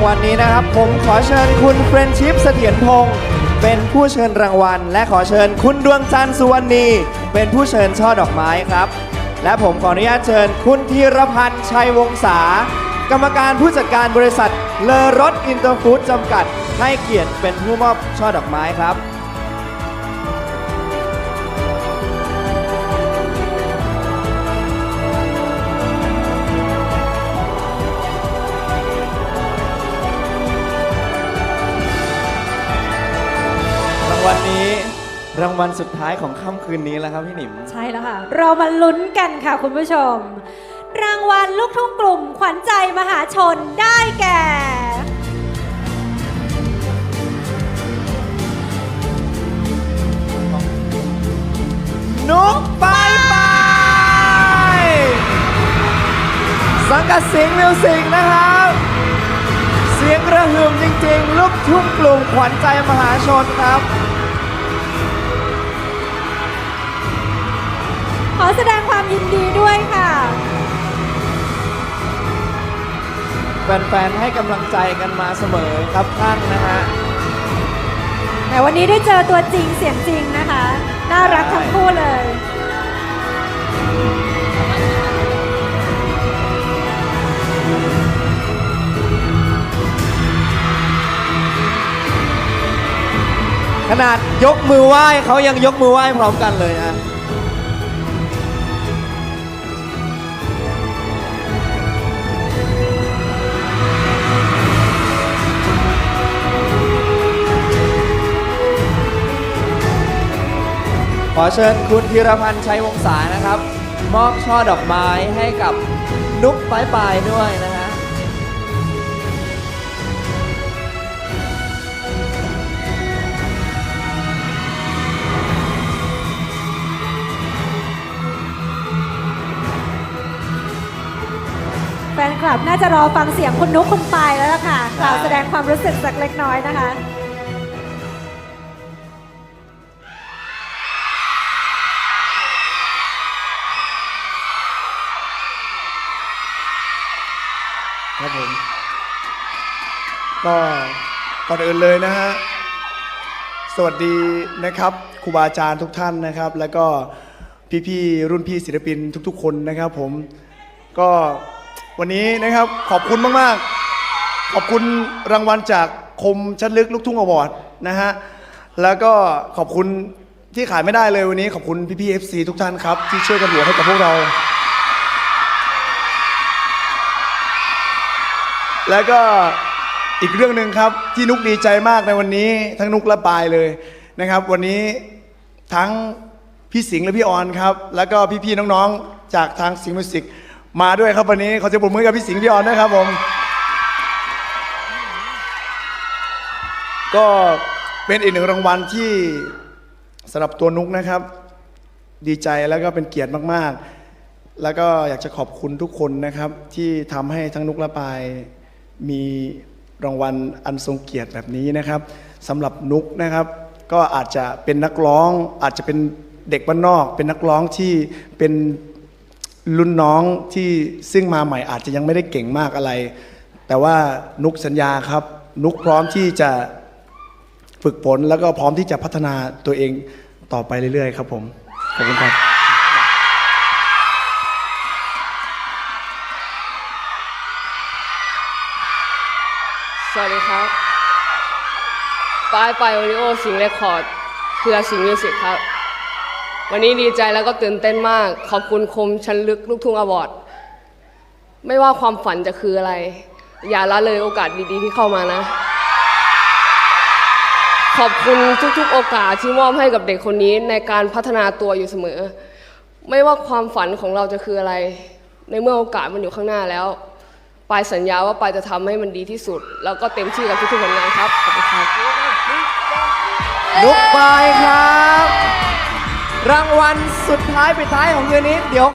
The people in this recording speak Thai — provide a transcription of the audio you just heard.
างวัลนี้นะครับ ผมขอเชิญคุณเฟรนชิพเสถียรพงศ์เป็นผู้เชิญรางวัล และขอเชิญคุณดวงจันทร์สุวรรณีเป็นผู้เชิญช่อดอกไม้ครับ และผมขออนุญาตเชิญ คุณธีรพันธ์ชัยวงศากรรมการผู้จัดการบริษัทเลอรถอินเตอร์ฟู้ดจำกัด ให้เกียรติเป็นผู้มอบช่อดอกไม้ครับ วัลนี้รางวัลสุดท้ายของค่ำคืนนี้แล้วครับพี่หนิม ใช่แล้วค่ะ เรามาลุ้นกันค่ะคุณผู้ชม รางวัลลูกทุ่งกลุ่มขวัญใจมหาชนได้แก่ นุกไปไปสังกัดเสียงมิวสิกนะครับ เสียงกระหึ่มจริงๆ ลูกทุ่งกลุ่มขวัญใจมหาชนครับ ขอแสดงความยินดีด้วยค่ะ แฟนๆให้กำลังใจกันมาเสมอครับข้างนะฮะ แต่วันนี้ได้เจอตัวจริงเสียงจริงนะคะ น่ารักทั้งคู่เลย ขนาดยกมือไหว้เขายังยกมือไหว้พร้อมกันเลยนะ อเชิญคุณธีรพันธ์ชัยวงศานะครับ มอบช่อดอกไม้ให้กับนุกปลายปลายๆด้วยนะฮะแฟนคลับน่าจะรอฟังเสียงคุณนุ๊กคุณปายแล้วล่ะค่ะกล่าวแสดงความรู้สึกสักเล็กน้อยนะคะ ครับผมก็ก่อนอื่นเลยนะฮะสวัสดีนะครับครูบาอาจารย์ทุกท่านนะครับ แล้วก็พี่ๆรุ่นพี่ศิลปินทุก ๆ คนนะครับผมก็วันนี้นะครับขอบคุณมากๆ ขอบคุณรางวัลจากคมชัดลึกลูกทุ่งอวอร์ดนะฮะแล้วก็ขอบคุณที่ขายไม่ได้เลยวันนี้ขอบคุณพี่ๆ FC ทุกท่านครับ ที่ช่วยกันโหวตให้กับพวกเรา แล้วก็อีกเรื่องหนึ่งครับที่นุกดีใจมากในวันนี้ ทั้งนุกและปายเลยนะครับ วันนี้ทั้งพี่สิงห์และพี่ออนครับ แล้วก็พี่ๆน้องๆ จากทางสิงห์มิวสิกมาด้วยครับวันนี้ขอเสียงปรบมือกับพี่สิงห์พี่ออนด้วยครับผมก็เป็นอีกหนึ่งรางวัลที่สำหรับตัวนุกนะครับ ดีใจแล้วก็เป็นเกียรติมากๆ แล้วก็อยากจะขอบคุณทุกคนนะครับ ที่ทำให้ทั้งนุกและปาย มีรางวัลอันทรงเกียรติแบบนี้นะครับสำหรับนุกนะครับ ก็อาจจะเป็นนักร้อง อาจจะเป็นเด็กบ้านนอก เป็นนักร้องที่เป็นรุ่นน้องที่ซึ่งมาใหม่อาจจะยังไม่ได้เก่งมากอะไร แต่ว่านุกสัญญาครับ นุกพร้อมที่จะฝึกฝนแล้วก็พร้อมที่จะพัฒนาตัวเองต่อไปเรื่อยๆ ครับผมขอบคุณครับ สวัสดีครับปายปายโอริโอสิงห์เรคคอร์ดเครือสิงมิวสิกครับ วันนี้ดีใจแล้วก็ตื่นเต้นมาก ขอบคุณคมชันลึกลูกทุ่งอวอร์ดไม่ว่าความฝันจะคืออะไร อย่าละเลยโอกาสดีๆที่เข้ามานะ ขอบคุณทุกๆโอกาสที่มอบให้กับเด็กคนนี้ในการพัฒนาตัวอยู่เสมอ ไม่ว่าความฝันของเราจะคืออะไร ในเมื่อโอกาสมันอยู่ข้างหน้าแล้ว ปายสัญญาว่าปายจะทำให้มันดีที่สุด แล้วก็เต็มที่กับทุกๆผลงานครับขอบคุณครับ นุกปลายครับ รางวัลสุดท้ายปิดท้ายของคืนนี้เดี๋ยว